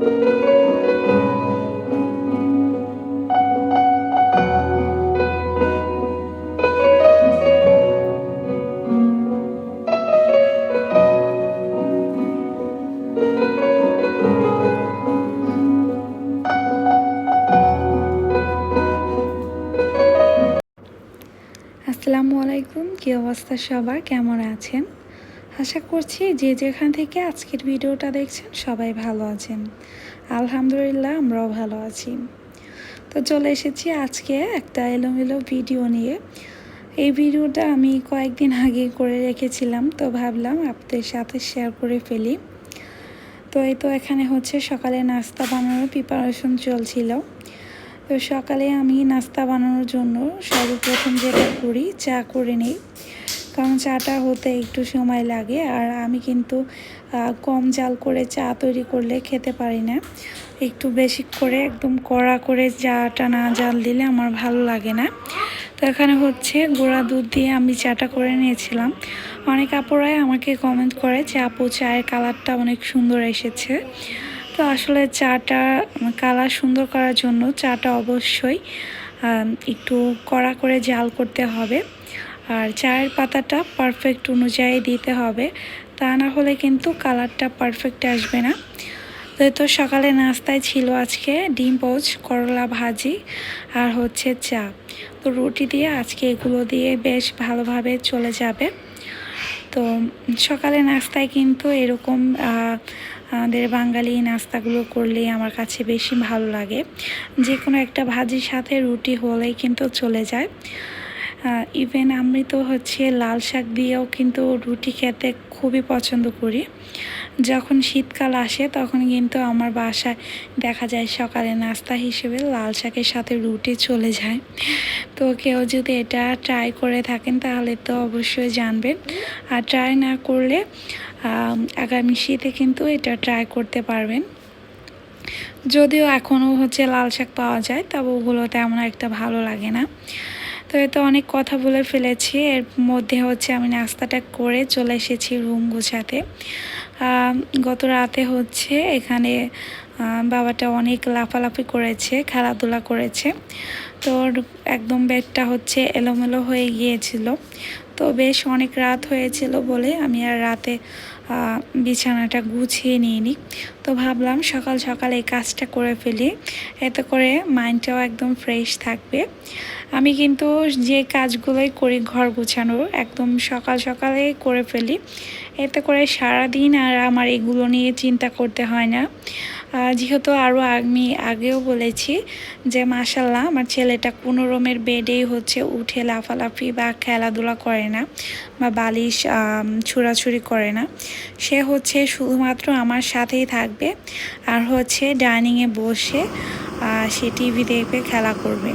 আসসালামু আলাইকুম কী অবস্থা সবার? কেমন আছেন? আশা করছি যে যেখান থেকে আজকের ভিডিওটা দেখছেন সবাই ভালো আছেন। আলহামদুলিল্লাহ আমরাও ভালো আছি। তো চলে এসেছি আজকে একটা এলোমেলো ভিডিও নিয়ে। এই ভিডিওটা আমি কয়েকদিন আগে করে রেখেছিলাম, তো ভাবলাম আপনাদের সাথে শেয়ার করে ফেলি। তো এই তো এখানে হচ্ছে সকালে নাস্তা বানানোর প্রিপারেশন চলছিল। তো সকালে আমি নাস্তা বানানোর জন্য সর্বপ্রথম যেটা করি, চা করে নিই। কারণ চাটা হতে একটু সময় লাগে আর আমি কিন্তু কম জাল করে চা তৈরি করলে খেতে পারি না। একটু বেশি করে একদম কড়া করে চাটা না জাল দিলে আমার ভালো লাগে না। তো এখানে হচ্ছে গোড়া দুধ দিয়ে আমি চাটা করে নিয়েছিলাম। অনেক আপুরাই আমাকে কমেন্ট করে যে, আপু, চায়ের কালারটা অনেক সুন্দর এসেছে। তো আসলে চাটা, কালার সুন্দর করার জন্য চাটা অবশ্যই একটু কড়া করে জাল করতে হবে। আর চায়ের পাতাটা পারফেক্ট অনুযায়ী দিতে হবে। তা না হলে কিন্তু কালারটা পারফেক্ট আসবে না। তো সকালে নাস্তায় ছিল আজকে ডিম পোচ, করলা ভাজি আর হচ্ছে চা। তো রুটি দিয়ে আজকে এগুলো দিয়ে বেশ ভালোভাবে চলে যাবে। তো সকালে নাস্তায় কিন্তু এরকম আমাদের বাঙালি নাস্তাগুলো করলে আমার কাছে বেশি ভালো লাগে। যে কোনো একটা ভাজির সাথে রুটি হলেই কিন্তু চলে যায়। ইভেন আমি তো হচ্ছে লাল শাক দিয়েও কিন্তু রুটি খেতে খুবই পছন্দ করি। যখন শীতকাল আসে তখন কিন্তু আমার বাসায় দেখা যায় সকালে নাস্তা হিসেবে লাল শাকের সাথে রুটি চলে যায়। তো কেউ যদি এটা ট্রাই করে থাকেন তাহলে তো অবশ্যই জানবেন। আর ট্রাই না করলে আগামী শীতে কিন্তু এটা ট্রাই করতে পারবেন। যদিও এখনও হচ্ছে লাল শাক পাওয়া যায়, তবে ওগুলো তেমন একটা ভালো লাগে না। তো এতো অনেক কথা বলে ফেলেছি। এর মধ্যে হচ্ছে আমি নাস্তাটা করে চলে এসেছি রুম গোছাতে। গত রাতে হচ্ছে এখানে বাবাটা অনেক লাফালাফি করেছে, খেলাধুলা করেছে। তো একদম বেডটা হচ্ছে এলোমেলো হয়ে গিয়েছিল। তো বেশ অনেক রাত হয়েছিল বলে আমি আর রাতে বিছানাটা গুছিয়ে নিইনি। তো ভাবলাম সকাল সকাল এই কাজটা করে ফেলি। এতে করে মাইন্ডটাও একদম ফ্রেশ থাকবে। আমি কিন্তু যে কাজগুলোই করি ঘর গুছানোর, একদম সকাল সকালে করে ফেলি। এতে করে সারা দিন আর আমার এগুলো নিয়ে চিন্তা করতে হয় না। যেহেতু আরও আমি আগেও বলেছি যে মাসাল্লাহ আমার ছেলেটা কোনো রুমের বেডেই হচ্ছে উঠে লাফালাফি বা খেলাধুলা করে না বা বালিশ ছুড়াছুড়ি করে না। সে হচ্ছে শুধুমাত্র আমার সাথেই থাকবে আর হচ্ছে ডাইনিংয়ে বসে সে টিভি দেখবে, খেলা করবে।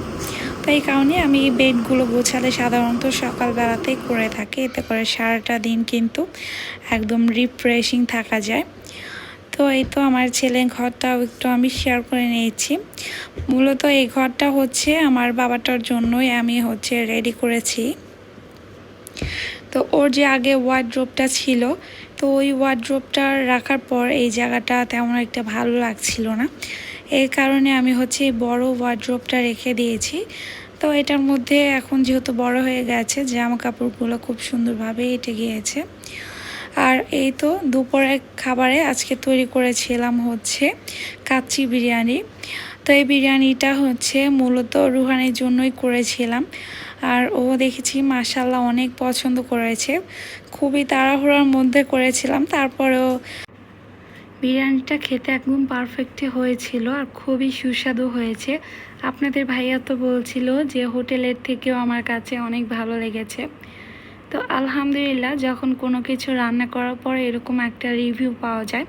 তো এই কারণে আমি এই বেডগুলো গোছালে সাধারণত সকালবেলাতেই করে থাকি। এতে করে সারাটা দিন কিন্তু একদম রিফ্রেশিং থাকা যায়। তো এই তো আমার ছেলে ঘরটাও একটু আমি শেয়ার করে নিয়েছি। মূলত এই ঘরটা হচ্ছে আমার বাবাটার জন্যই আমি হচ্ছে রেডি করেছি। তো ওর যে আগে ওয়ার্ড্রোপটা ছিল, তো ওই ওয়ার্ড্রোপটা রাখার পর এই জায়গাটা তেমন একটা ভালো লাগছিল না। এই কারণে আমি হচ্ছে বড় ওয়ার্ড্রোপটা রেখে দিয়েছি। তো এটার মধ্যে এখন যেহেতু বড় হয়ে গেছে জামা কাপড়গুলো খুব সুন্দরভাবে এটে গিয়েছে। আর এই তো দুপুরে খাবারে আজকে তৈরি করেছিলাম হচ্ছে কাচ্চি বিরিয়ানি। তো এই বিরিয়ানিটা হচ্ছে মূলত রুহানির জন্যই করেছিলাম। আর ও দেখেছি মাসাল্লাহ অনেক পছন্দ করেছে। খুবই তাড়াহুড়ার মধ্যে করেছিলাম। তারপরেও বিরিয়ানিটা খেতে একদম পারফেক্টই হয়েছিল আর খুবই সুস্বাদু হয়েছে। আপনাদের ভাইয়া তো বলছিল যে হোটেলের থেকেও আমার কাছে অনেক ভালো লেগেছে। তো আলহামদুলিল্লাহ, যখন কোনো কিছু রান্না করার পর এরকম একটা রিভিউ পাওয়া যায়,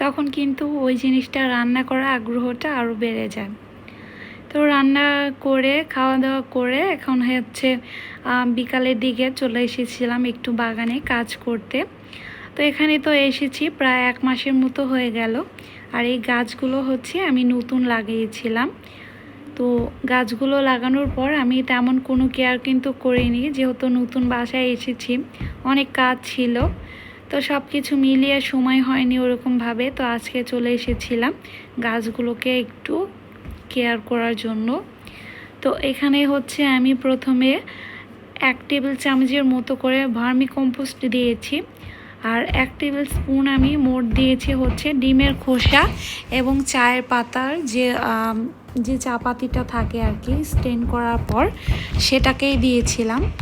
তখন কিন্তু ওই জিনিসটা রান্না করার আগ্রহটা আরও বেড়ে যায়। তো রান্না করে খাওয়া দাওয়া করে এখন হচ্ছে বিকালের দিকে চলে এসেছিলাম একটু বাগানে কাজ করতে। তো এখানে তো এসেছি, প্রায় এক মাসের মতো হয়ে গেল। আর এই গাছগুলো হচ্ছে আমি নতুন লাগিয়েছিলাম। তো গাছগুলো লাগানোর পর আমি তেমন কোনো কেয়ার কিন্তু করিনি, যেহেতু নতুন বাসায় এসেছি, অনেক কাজ ছিল। তো সব কিছু মিলিয়ে সময় হয়নি ওরকমভাবে, তো আজকে চলে এসেছিলাম গাছগুলোকে একটু কেয়ার করার জন্য। তো এখানে হচ্ছে আমি প্রথমে এক টেবিল চামচের মতো করে ভার্মি কম্পোস্ট দিয়েছি, আর এক টেবিল স্পুন আমি মোট দিয়েছি হচ্ছে ডিমের খোসা এবং চায়ের পাতার যে যে চা পাতিটা থাকে আর কি স্টেন করার পর সেটাকেই দিয়েছিলাম।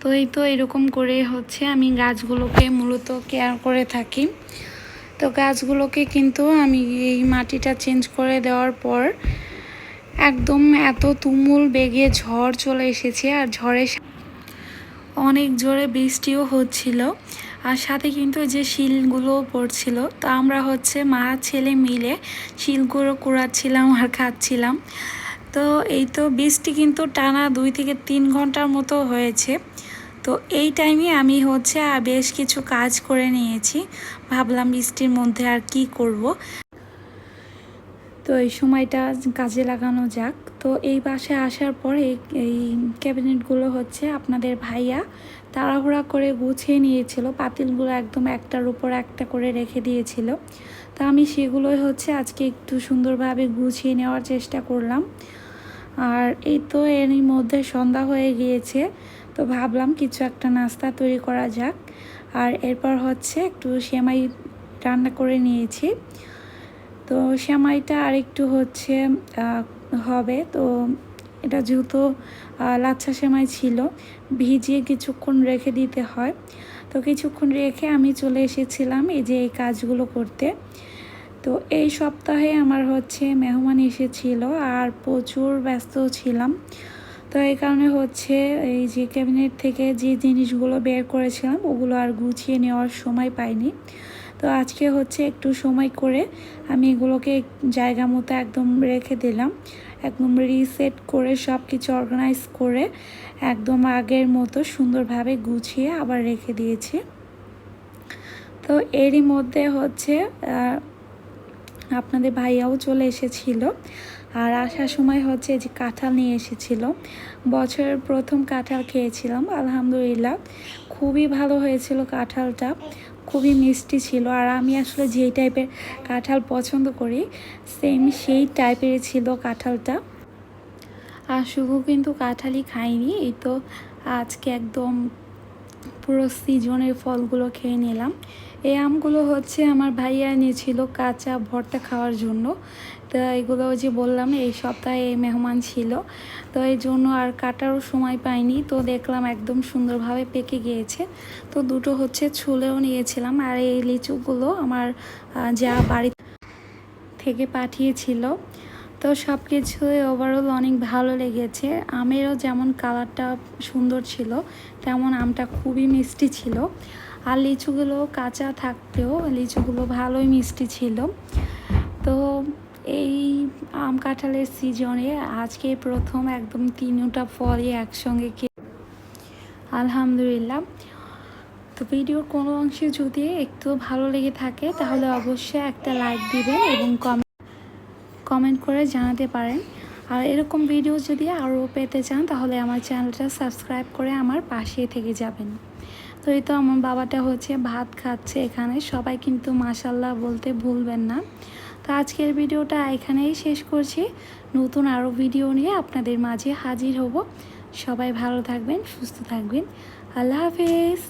তো এই তো এরকম করে হচ্ছে। আমি গাছগুলোকে মূলত কেয়ার করে থাকি। তো গাছগুলোকে কিন্তু আমি এই মাটিটা চেঞ্জ করে দেওয়ার পর একদম এত তুমুল বেগে ঝড় চলে এসেছে। আর ঝড়ের সা- অনেক জোরে বৃষ্টিও হচ্ছিল। আর সাথে কিন্তু যে শিলগুলো পড়ছিল, তো আমরা হচ্ছে মা ছেলে মিলে শিলগুলো কুড়াচ্ছিলাম আর খাচ্ছিলাম। তো এই তো বৃষ্টি কিন্তু টানা দুই থেকে তিন ঘণ্টার মতো হয়েছে। তো এই টাইমে আমি হচ্ছে বেশ কিছু কাজ করে নিয়েছি। ভাবলাম বৃষ্টির মধ্যে আর কি করব। তো এই সময়টা কাজে লাগানো যাক। তো এই বাসে আসার পরে এই ক্যাবিনেটগুলো হচ্ছে আপনাদের ভাইয়া তাড়াহুড়া করে গুছিয়ে নিয়েছিল, পাতিলগুলো একদম একটার উপর একটা করে রেখে দিয়েছিল। তো আমি সেগুলোই হচ্ছে আজকে একটু সুন্দরভাবে গুছিয়ে নেওয়ার চেষ্টা করলাম। আর এই তো এরই মধ্যে সন্ধ্যা হয়ে গিয়েছে, তো ভাবলাম কিছু একটা নাস্তা তৈরি করা যাক। আর এরপর হচ্ছে একটু সেমাই রান্না করে নিয়েছি। তো সেমাইটা আর একটু হচ্ছে হবে। তো এটা যেহেতু লাচ্ছা সেমাই ছিল, ভিজিয়ে কিছুক্ষণ রেখে দিতে হয়। তো কিছুক্ষণ রেখে আমি চলে এসেছিলাম এই যে এই কাজগুলো করতে। তো এই সপ্তাহে আমার হচ্ছে মেহমান এসেছিল আর প্রচুর ব্যস্ত ছিলাম। তো এই কারণে হচ্ছে এই যে ক্যাবিনেট থেকে যে জিনিসগুলো বের করেছিলাম, ওগুলো আর গুছিয়ে নেওয়ার সময় পাইনি। তো আজকে হচ্ছে একটু সময় করে আমি এগুলোকে জায়গা মতো একদম রেখে দিলাম। একদম রিসেট করে সব কিছু অর্গানাইজ করে একদম আগের মতো সুন্দরভাবে গুছিয়ে আবার রেখে দিয়েছি। তো এরই মধ্যে হচ্ছে আপনাদের ভাইয়াও চলে এসেছিল। আর আসার সময় হচ্ছে যে কাঁঠাল নিয়ে এসেছিল। বছরের প্রথম কাঁঠাল খেয়েছিলাম, আলহামদুলিল্লাহ। খুবই ভালো হয়েছিল কাঁঠালটা। খুবই মিষ্টি ছিল আর আমি আসলে যেই টাইপের কাঁঠাল পছন্দ করি সেম সেই টাইপের ছিল কাঁঠালটা। আর শুভু কিন্তু কাঁঠালই খাইনি এই তো আজকে একদম পুরো সিজনের ফলগুলো খেয়ে নিলাম। এই আমগুলো হচ্ছে আমার ভাইয়া এনেছিল কাঁচা ভর্তা খাওয়ার জন্য। তো এগুলো যে বললাম, এই সপ্তাহে মেহমান ছিল। তো এই জন্য আর কাটারও সময় পাইনি। তো দেখলাম একদম সুন্দরভাবে পেকে গিয়েছে। তো দুটো হচ্ছে ছুলেও নিয়েছিলাম। আর এই লিচুগুলো আমার যা বাড়ি থেকে পাঠিয়েছিল। তো সব কিছুই ওভারঅল অনেক ভালো লেগেছে। আমেরও যেমন কালারটা সুন্দর ছিল, তেমন আমটা খুবই মিষ্টি ছিল। আর লিচুগুলো কাঁচা থাকতেও লিচুগুলো ভালোই মিষ্টি ছিল। তো এই আম কাঁঠালের সিজনে আজকে প্রথম একদম তিনটা ফলই একসঙ্গে খেয়ে আলহামদুলিল্লাহ। তো ভিডিওর কোনো অংশে যদি একটু ভালো লেগে থাকে, তাহলে অবশ্যই একটা লাইক দিবেন এবং কমেন্ট কমেন্ট করে জানাতে পারেন। আর এরকম ভিডিও যদি আরও পেতে চান, তাহলে আমার চ্যানেলটা সাবস্ক্রাইব করে আমার পাশে থেকে যাবেন। তো এই তো আমার বাবাটা হচ্ছে ভাত খাচ্ছে এখানে। সবাই কিন্তু মাসাল্লাহ বলতে ভুলবেন না। তো আজকের ভিডিওটা এখানেই শেষ করছি। নতুন আরও ভিডিও নিয়ে আপনাদের মাঝে হাজির হব। সবাই ভালো থাকবেন, সুস্থ থাকবেন। আল্লাহ হাফেজ।